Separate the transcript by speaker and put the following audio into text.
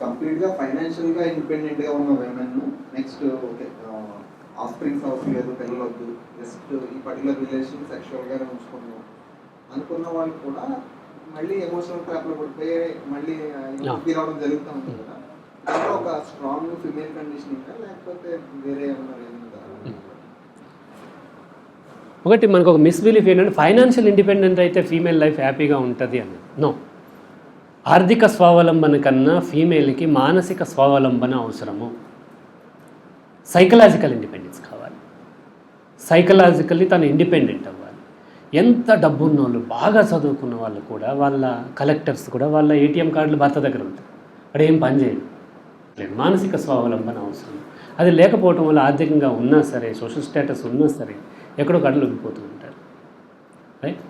Speaker 1: కంప్లీట్గా ఫైనాన్షియల్గా ఇండిపెండెంట్గా ఉన్న విమెన్ నెక్స్ట్ ఆస్ప్రింగ్స్ అవసరం పిల్లలు వద్దు జస్ట్ ఈ పర్టికులర్ రిలేషన్ సెక్షువల్ గానే ఉంచుకున్నాం అనుకున్న వాళ్ళు కూడా మళ్ళీ ఎమోషనల్ ట్రాప్లో పడిపోయి మళ్ళీ. ఫీల్ అవడం జరుగుతూ ఉంది కదా. దాంట్లో ఒక స్ట్రాంగ్ ఫిమేల్ కండిషనింగ్ లేకపోతే వేరే ఏమన్నా ఉందా?
Speaker 2: ఒకటి మనకు ఒక మిస్బిలీఫ్ ఏంటంటే ఫైనాన్షియల్ ఇండిపెండెంట్ అయితే ఫీమేల్ లైఫ్ హ్యాపీగా ఉంటుంది అని నో ఆర్థిక స్వావలంబన కన్నా ఫీమేల్కి మానసిక స్వావలంబన అవసరము. సైకలాజికల్ ఇండిపెండెన్స్ కావాలి. సైకలాజికల్లీ తను ఇండిపెండెంట్ అవ్వాలి. ఎంత డబ్బు ఉన్న వాళ్ళు బాగా చదువుకున్న వాళ్ళు కూడా వాళ్ళ కలెక్టర్స్ కూడా వాళ్ళ ఏటీఎం కార్డులు భర్త దగ్గర ఉంటాయి. అక్కడ ఏం పని చేయదు లేదు మానసిక స్వావలంబన అవసరం. అది లేకపోవటం వల్ల ఆర్థికంగా ఉన్నా సరే సోషల్ స్టేటస్ ఉన్నా సరే ఎక్కడో కడలు పోతూ ఉంటారు. రైట్